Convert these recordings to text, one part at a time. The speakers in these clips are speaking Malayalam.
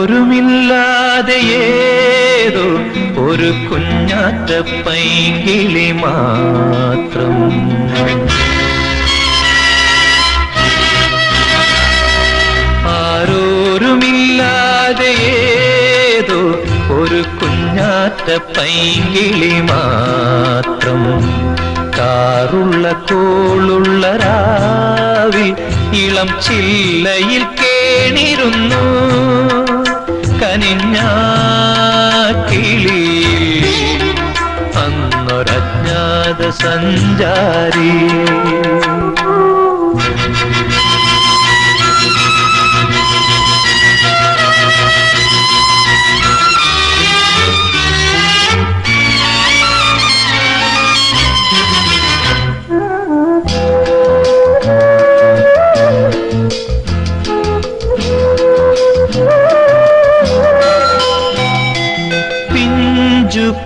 ആരോരുമില്ലാതെ ഏതോ ഒരു കുഞ്ഞാറ്റ പൈങ്കിളി മാത്രം ആരോരുമില്ലാതെ ഏതോ ഒരു കുഞ്ഞാറ്റ പൈങ്കിളി മാത്രം കാറുള്ള തോളുള്ള രാവിൽ ഇളം ചില്ലയിൽ சஞ்சாரி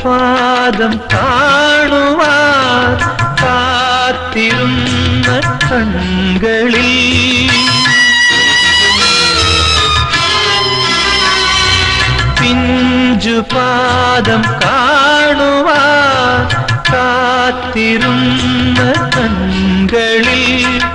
பாதம் தா കാണുവാൻ കാത്തിരുന്ന കണ്ണുകളിൽ പിഞ്ചുപാദം കാണുവാൻ കാത്തിരുന്ന കൺകളിൽ.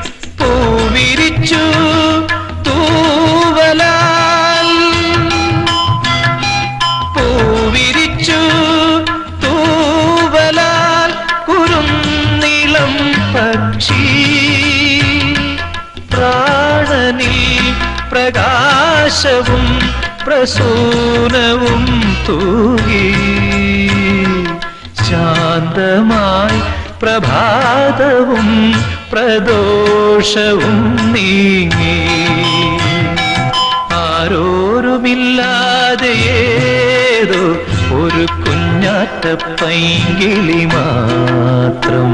പ്രകാശവും പ്രസൂനവും തൂകി. ശാന്തമായി പ്രഭാതവും പ്രദോഷവും നീങ്ങി. ആരോരുമില്ലാതെ ഏതോ ഒരു കുഞ്ഞാറ്റ പൈങ്കിളി മാത്രം.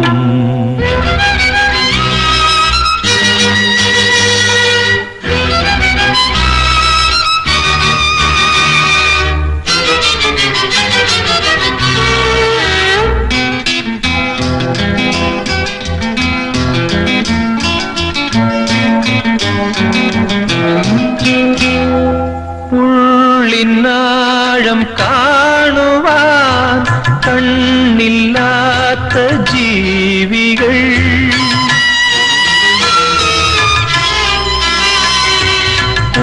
உலகம் காணுவான் கண்ணில்லாத்த ஜீவிகள்.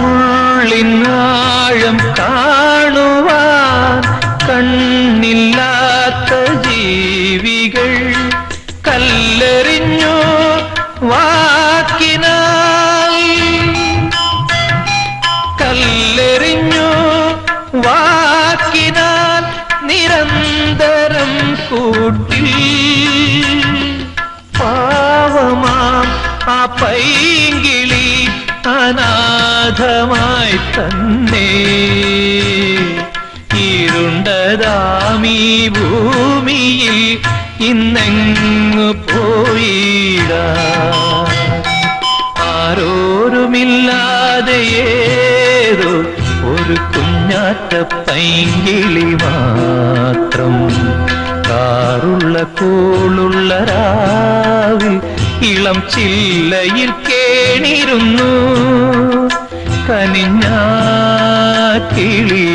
உள்ளின் ஆழம் காணுவான் கண் കൂട്ടി പാവമാം ആ പൈങ്കിളി അനാഥമായി തന്നെ. ഇരുണ്ടതാമീ ഭൂമിയിൽ ഇന്നെങ്ങു പോയിട. ആരോരുമില്ലാതെ ഏതോ ഒരു കുഞ്ഞാറ്റ പൈങ്കിളി മാത്രം. കാറുള്ള കൂളുള്ള രാവിൽ ഇളം ചില്ലയിൽ കേണിരുന്നു കനിഞ്ഞ കിളി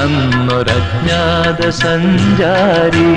അന്നൊരജ്ഞാത സഞ്ചാരി.